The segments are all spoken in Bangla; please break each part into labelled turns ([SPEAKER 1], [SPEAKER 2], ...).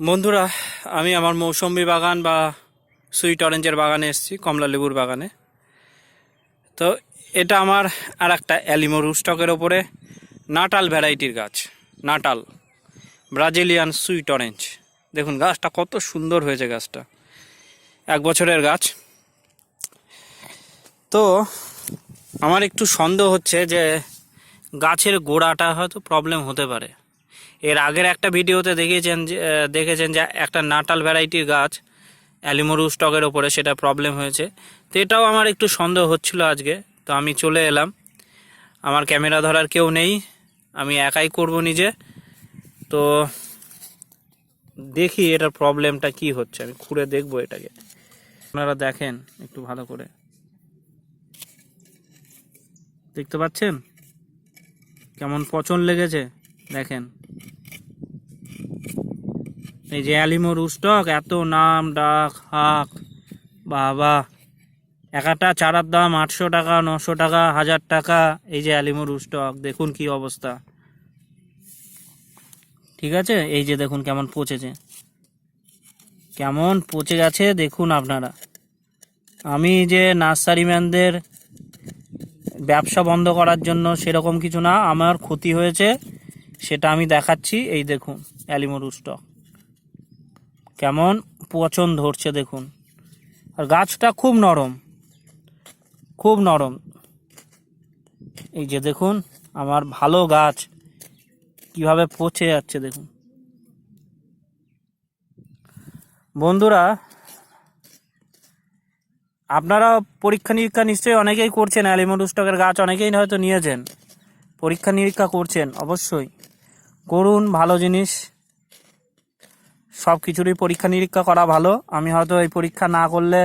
[SPEAKER 1] বন্ধুরা, আমি আমার মৌসম্বি বাগান বা সুইট অরেঞ্জের বাগানে এসেছি, কমলা লেবুর বাগানে। তো এটা আমার আর একটা অ্যালিমো রুস্টকের ওপরে নাটাল ভ্যারাইটির গাছ, নাটাল, ব্রাজিলিয়ান সুইট অরেঞ্জ। দেখুন, গাছটা কত সুন্দর হয়েছে গাছটা। এক বছরের গাছ। তো আমার একটু সন্দেহ হচ্ছে যে গাছের গোড়াটা হয়তো প্রবলেম হতে পারে। এর আগের একটা ভিডিওতে দেখিয়েছেন দেখেছেন যে একটা নাটাল ভ্যারাইটির গাছ অ্যালিমোরু স্টকের ওপরে সেটা প্রবলেম হয়েছে। তো এটাও আমার একটু সন্দেহ হচ্ছিল আজকে। তো আমি চলে এলাম। আমার ক্যামেরা ধরার কেউ নেই। আমি একাই করব নিজে। তো দেখি এটার প্রবলেমটা কি হচ্ছে। আমি খুঁড়ে দেখব এটাকে। আপনারা দেখেন একটু ভালো করে। দেখতে পাচ্ছেন? কেমন পচন লেগেছে? দেখেন। এই যে অ্যালিমো রুস্টক এত নাম, ডাক, হাক, বাবা। একটা চারার দাম আটশো টাকা, নশো টাকা, হাজার টাকা, এই যে অ্যালিমো রুস্টক দেখুন কি অবস্থা। ঠিক আছে? এই যে দেখুন কেমন পচেছে। কেমন পচে গেছে, দেখুন আপনারা। আমি যে নার্সারি ম্যানদের ব্যবসা বন্ধ করার জন্য সেরকম কিছু না, আমার ক্ষতি হয়েছে, সেটা আমি দেখাচ্ছি, এই দেখুন অ্যালিমো রুস্টক কেমন পচন ধরছে দেখুন। আর গাছটা খুব নরম খুব নরম। এই যে দেখুন, আমার ভালো গাছ কীভাবে পচে যাচ্ছে দেখুন। বন্ধুরা আপনারা পরীক্ষা নিরীক্ষা নিশ্চয়ই অনেকেই করছেন অ্যালিমোড স্টকের গাছ অনেকেই হয়তো নিয়েছেন। পরীক্ষা নিরীক্ষা করছেন, অবশ্যই। করুন, ভালো জিনিস। সব কিছুরই পরীক্ষা নিরীক্ষা করা ভালো। আমি হয়তো এই পরীক্ষা না করলে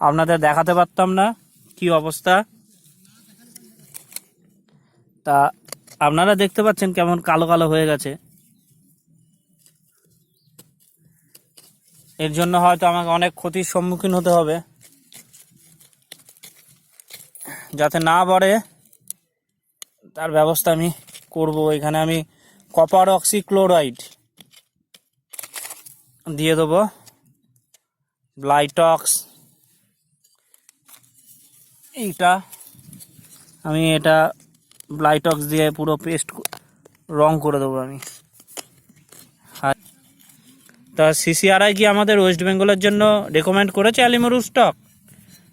[SPEAKER 1] আপনাদের দেখাতে পারতাম না কি অবস্থা। তা আপনারা দেখতে পাচ্ছেন কেমন কালো কালো হয়ে গেছে। এর জন্য হয়তো আমাকে অনেক ক্ষতির সম্মুখীন হতে হবে। যাতে না বাড়ে তার ব্যবস্থা আমি করব। এখানে আমি কপার অক্সিক্লোরাইড দিয়ে দেবো। ব্লাইটক্স এইটা আমি এটা ব্লাইটক্স দিয়ে পুরো পেস্ট রং করে দেবো আমি। তা সিসিআরআই কি আমাদের ওয়েস্ট বেঙ্গলের জন্য রেকমেন্ড করেছে অ্যালিমোরু স্টক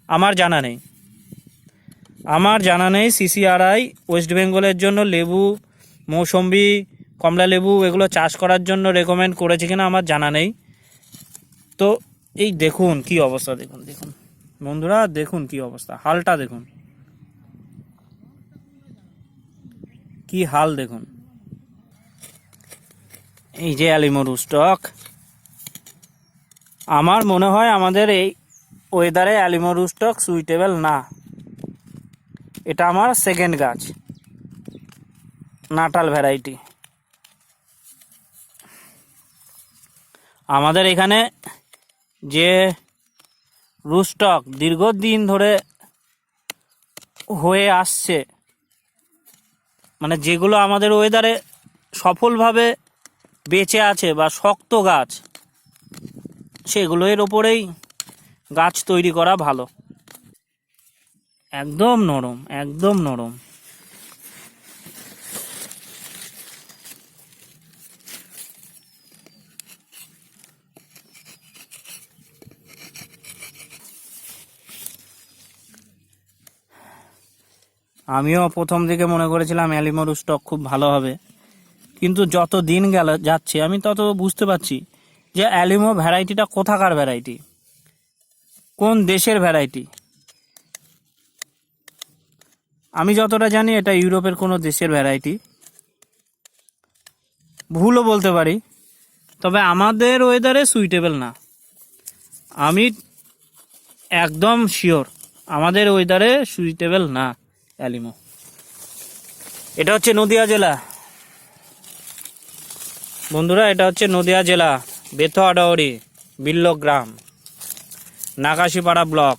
[SPEAKER 1] আমার জানা নেই। আমার জানা নেই সিসিআরআই ওয়েস্ট বেঙ্গলের জন্য লেবু, মৌসম্বি কমলা লেবু এগুলো চাষ করার জন্য রেকমেন্ড করেছে কিনা আমার জানা নেই। তো এই দেখুন কি অবস্থা, দেখুন দেখুন। বন্ধুরা, দেখুন কি অবস্থা। হালটা দেখুন। কি হাল দেখুন। এই যে অ্যালিমোরু স্টক। আমার মনে হয় আমাদের এই ওয়েদারে অ্যালিমোরু স্টক সুইটেবল না। এটা আমার সেকেন্ড গাছ। নাটাল ভ্যারাইটি। আমাদের এখানে যে রুস্টক দীর্ঘদিন ধরে হয়ে আসছে মানে যেগুলো আমাদের ওয়েদারে সফলভাবে বেঁচে আছে বা শক্ত গাছ সেগুলো এর ওপরেই গাছ তৈরি করা ভালো। একদম নরম একদম নরম। আমিও প্রথম দিকে মনে করেছিলাম অ্যালিমোরু স্টক খুব ভালো হবে। কিন্তু যত দিন গেল, যাচ্ছে, আমি তত বুঝতে পারছি যে অ্যালিমো ভ্যারাইটিটা কোথাকার ভ্যারাইটি? কোন দেশের ভ্যারাইটি? আমি যতটা জানি, এটা ইউরোপের কোনো দেশের ভ্যারাইটি। ভুলও বলতে পারি, তবে আমাদের ওয়েদারে সুইটেবল না। আমি একদম শিওর আমাদের ওয়েদারে সুইটেবল না। অ্যালিমো। এটা হচ্ছে নদিয়া জেলা। বন্ধুরা, এটা হচ্ছে নদিয়া জেলা বেথুয়াডাওরি বিল্ল গ্রাম নাকাশিপাড়া ব্লক।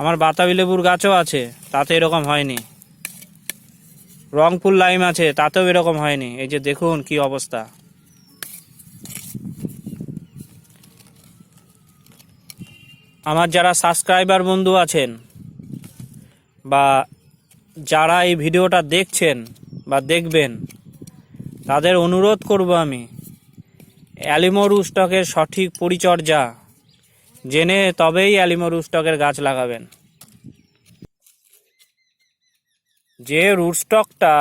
[SPEAKER 1] আমার বাতাবি লেবুর গাছও আছে, তাতে এরকম হয়নি। রংপুর লাইম আছে, তাতেও এরকম হয়নি। এই যে দেখুন কি অবস্থা। আমার যারা সাবস্ক্রাইবার বন্ধু আছেন বা যারা এই ভিডিওটা দেখছেন বা দেখবেন, তাদের অনুরোধ করব আমি অ্যালিমোরু স্টকের সঠিক পরিচর্যা জেনে তবেই অ্যালিমোরু স্টকের গাছ লাগাবেন। যে রুটস্টকটা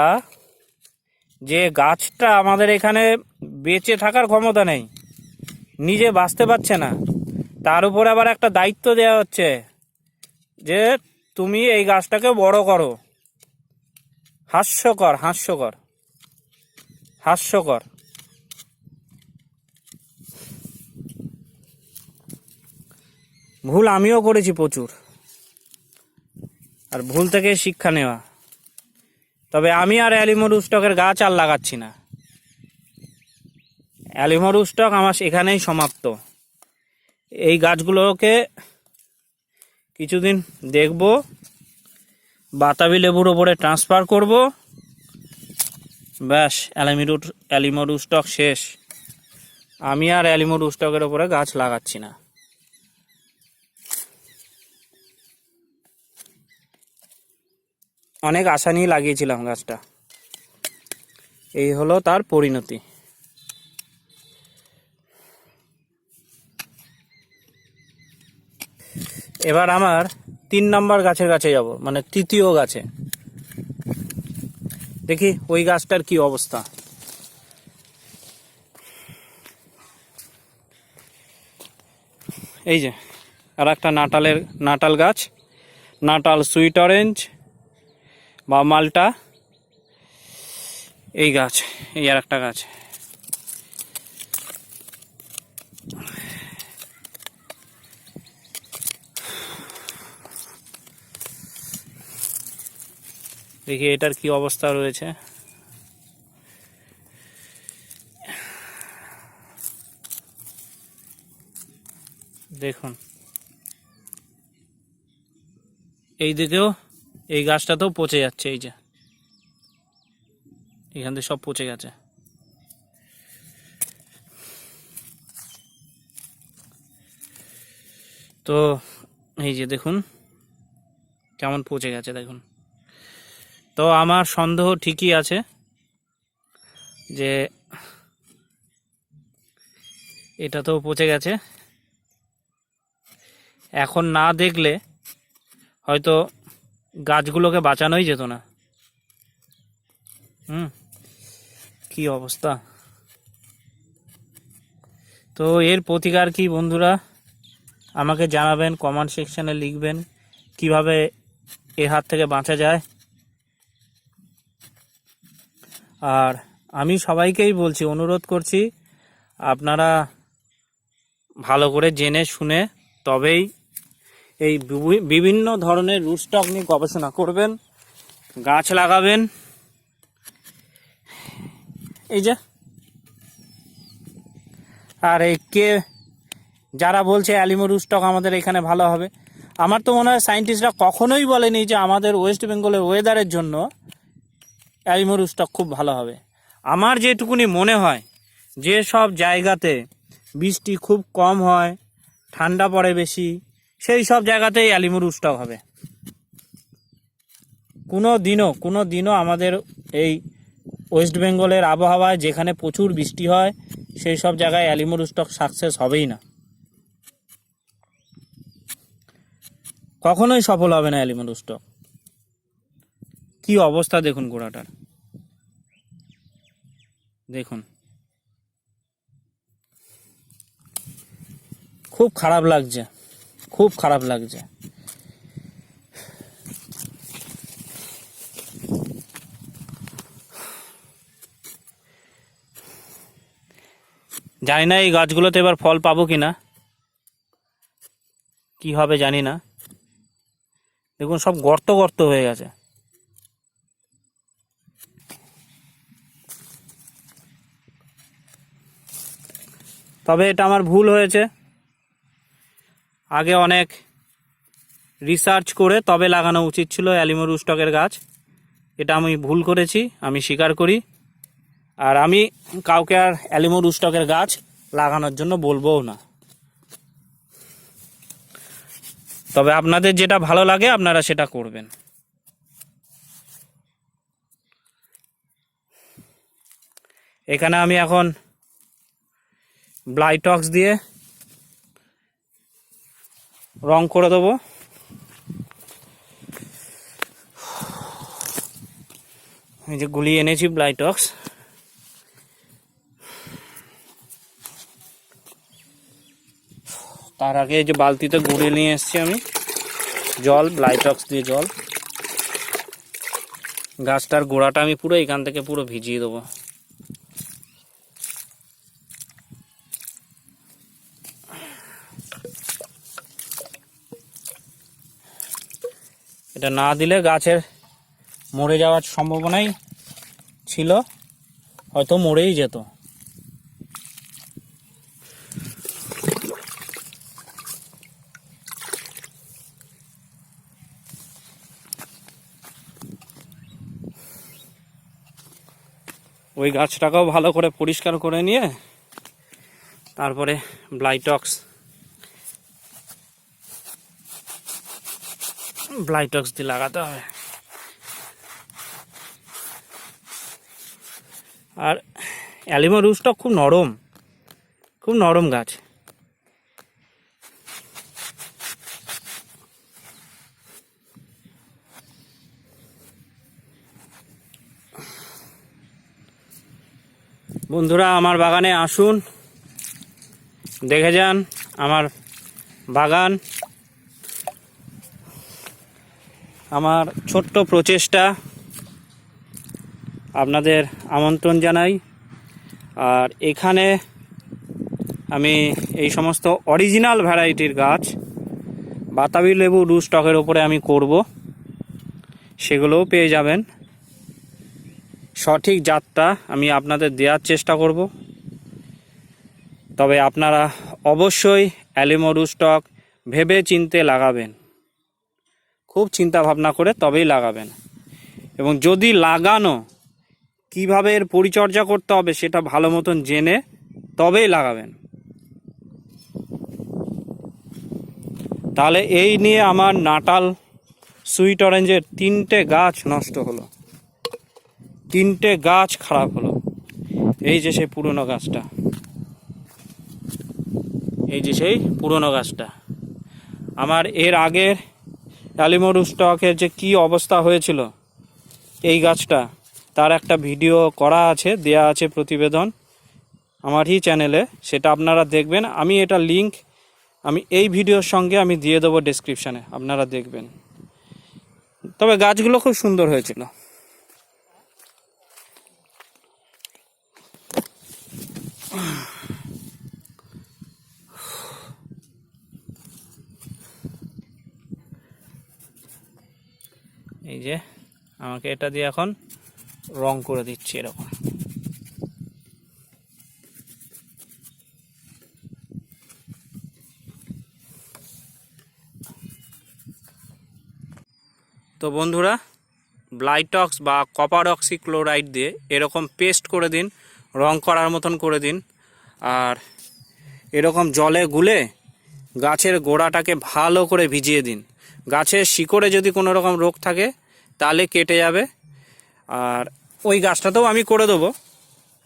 [SPEAKER 1] যে গাছটা আমাদের এখানে বেঁচে থাকার ক্ষমতা নেই, নিজে বাঁচতে পারছে না। তার উপর আবার একটা দায়িত্ব দেওয়া হচ্ছে যে তুমি এই গাছটাকে বড় করো। হাস্যকর হাস্যকর হাস্যকর। ভুল আমিও করেছি প্রচুর। আর ভুল থেকে শিক্ষা নেওয়া। তবে আমি আর অ্যালিমোর স্টকের গাছ আর লাগাচ্ছি না। অ্যালিমোর স্টক আমার এখানেই সমাপ্ত। এই গাছগুলোকে কিছুদিন দেখব। বাতাবি লেবুর ওপরে ট্রান্সফার করব। ব্যাস অ্যালিমিরু অ্যালিমোর স্টক শেষ। আমি আর অ্যালিমোর স্টকের ওপরে গাছ লাগাচ্ছি না। অনেক আশা নিয়ে লাগিয়েছিলাম গাছটা। এই হলো তার পরিণতি। এবার আমার তিন নাম্বার গাছের কাছে যাব মানে তৃতীয় গাছে। দেখি ওই গাছটার কি অবস্থা। এই যে আর একটা নাটালের, নাটাল গাছ, নাটাল সুইট অরেঞ্জ বা মালটা, এই গাছ, এই আর একটা গাছ। দেখি এটার কি অবস্থা রয়েছে। দেখুন। এই দিকেও এই গাছটাতেও পচে যাচ্ছে, এই যে। এখান থেকে সব পচে গেছে। তো এই যে দেখুন, কেমন পচে গেছে দেখুন। তো আমার সন্দেহ ঠিকই আছে যে এটা তো পচে গেছে। এখন না দেখলে হয়তো গাছগুলোকে বাঁচানোই যেত না। হুম, কি অবস্থা? তো এর প্রতিকার কি বন্ধুরা? আমাকে জানাবেন কমেন্ট সেকশানে লিখবেন কীভাবে এ হাত থেকে বাঁচা যায়। আর আমি সবাইকেই বলছি, অনুরোধ করছি, আপনারা ভালো করে জেনে শুনে তবেই এই বিভিন্ন ধরনের রুটস্টক নিয়ে গবেষণা করবেন, গাছ লাগাবেন। এই যে। আর এই কে, যারা বলছে অ্যালিমো রুটস্টক আমাদের এখানে ভালো হবে, আমার তো মনে হয় সায়েন্টিস্টরা কখনোই বলেনি যে আমাদের ওয়েস্ট বেঙ্গলের ওয়েদারের জন্য অ্যালিমো রুটস্টক খুব ভালো হবে। আমার যেটুকুনি মনে হয়, যে সব জায়গাতে বৃষ্টি খুব কম হয়, ঠান্ডা পড়ে বেশি, সেই সব জায়গাতেই অ্যালিমুর স্টক হবে। কোনো দিনও কোনো দিনও আমাদের এই ওয়েস্ট বেঙ্গলের আবহাওয়ায় যেখানে প্রচুর বৃষ্টি হয়, সেই সব জায়গায় অ্যালিমুর স্টক সাকসেস হবেই না। কখনোই সফল হবে না অ্যালিমুর স্টক কি অবস্থা দেখুন গোড়াটার দেখুন। খুব খারাপ লাগছে, খুব খারাপ লাগছে। জানি না এই গাছগুলোতে এবার ফল পাবো কি না কি হবে জানি না। দেখুন সব গর্ত গর্ত হয়ে গেছে। তবে এটা আমার ভুল হয়েছে। আগে অনেক রিসার্চ করে তবে লাগানো উচিত ছিল অ্যালিমোরু স্টকের গাছ। এটা আমি ভুল করেছি, আমি স্বীকার করি। আর আমি কাউকে আর অ্যালিমো রুস্টকের গাছ লাগানোর জন্য বলবোও না। তবে আপনাদের যেটা ভালো লাগে, আপনারা সেটা করবেন। এখানে আমি এখন ব্লাইটক্স দিয়ে রং করে দেবো। এই যে গুলি এনেছি ব্লাইটক্স তার আগে এই যে বালতিতে গুড়ে নিয়ে এসেছি আমি। জল ব্লাইটক্স দিয়ে জল। গাছটার গোড়াটা আমি পুরো এখান থেকে পুরো ভিজিয়ে দেবো। এটা না দিলে গাছের মরে যাওয়ার সম্ভাবনাই ছিল, হয়তো মরেই যেত। ওই গাছটাকেও ভালো করে পরিষ্কার করে নিয়ে, তারপরে ব্লাইটক্স ব্লাইটক্স দিয়ে লাগাতে হবে। আর অ্যালিমো রুসটা খুব নরম খুব নরম গাছ। বন্ধুরা, আমার বাগানে আসুন, দেখে যান আমার বাগান। আমার ছোট্ট প্রচেষ্টা আপনাদের আমন্ত্রণ জানাই। আর এখানে আমি এই সমস্ত অরিজিনাল ভ্যারাইটির গাছ, বাতাবি লেবু রু স্টকের ওপরে আমি করব। সেগুলোও পেয়ে যাবেন। সঠিক জাতটা আমি আপনাদের দেওয়ার চেষ্টা করব। তবে আপনারা অবশ্যই অ্যালিমো রু স্টক ভেবে চিনতে লাগাবেন। খুব চিন্তা ভাবনা করে তবেই লাগাবেন। এবং যদি লাগানো, কীভাবে এর পরিচর্যা করতে হবে সেটা ভালো মতন জেনে তবেই লাগাবেন। তাহলে এই নিয়ে আমার নাটাল সুইট অরেঞ্জের তিনটে গাছ নষ্ট হলো। তিনটে গাছ খারাপ হলো। এই যে সেই পুরনো গাছটা। এই যে সেই পুরনো গাছটা। আমার এর আগের অ্যালিমোরু স্টকের যে কি অবস্থা হয়েছিল, এই গাছটা, তার একটা ভিডিও করা আছে, দেয়া আছে প্রতিবেদন আমারই চ্যানেলে, সেটা আপনারা দেখবেন। আমি এটা লিংক, আমি এই ভিডিওর সঙ্গে আমি দিয়ে দেবো ডেসক্রিপশানে আপনারা দেখবেন। তবে গাছগুলো খুব সুন্দর হয়েছিল। যে আমাকে এটা দিয়ে এখন রং করে দিচ্ছি এরকম। তো বন্ধুরা ব্লাইটক্স বা কপার অক্সি ক্লোরাইড দিয়ে এরকম পেস্ট করে দিন, রং করার মতন করে দিন, আর এরকম জলে গুলে গাছের গোড়াটাকে ভালো করে ভিজিয়ে দিন। গাছের শিকড়ে যদি কোনো রকম রোগ থাকে তাহলে কেটে যাবে। আর ওই গাছটাতেও আমি করে দেবো।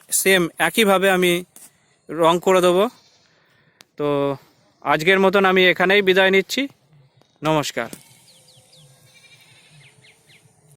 [SPEAKER 1] সেম একইভাবে আমি রং করে দেবো। তো আজকের মতন আমি এখানেই বিদায় নিচ্ছি। নমস্কার।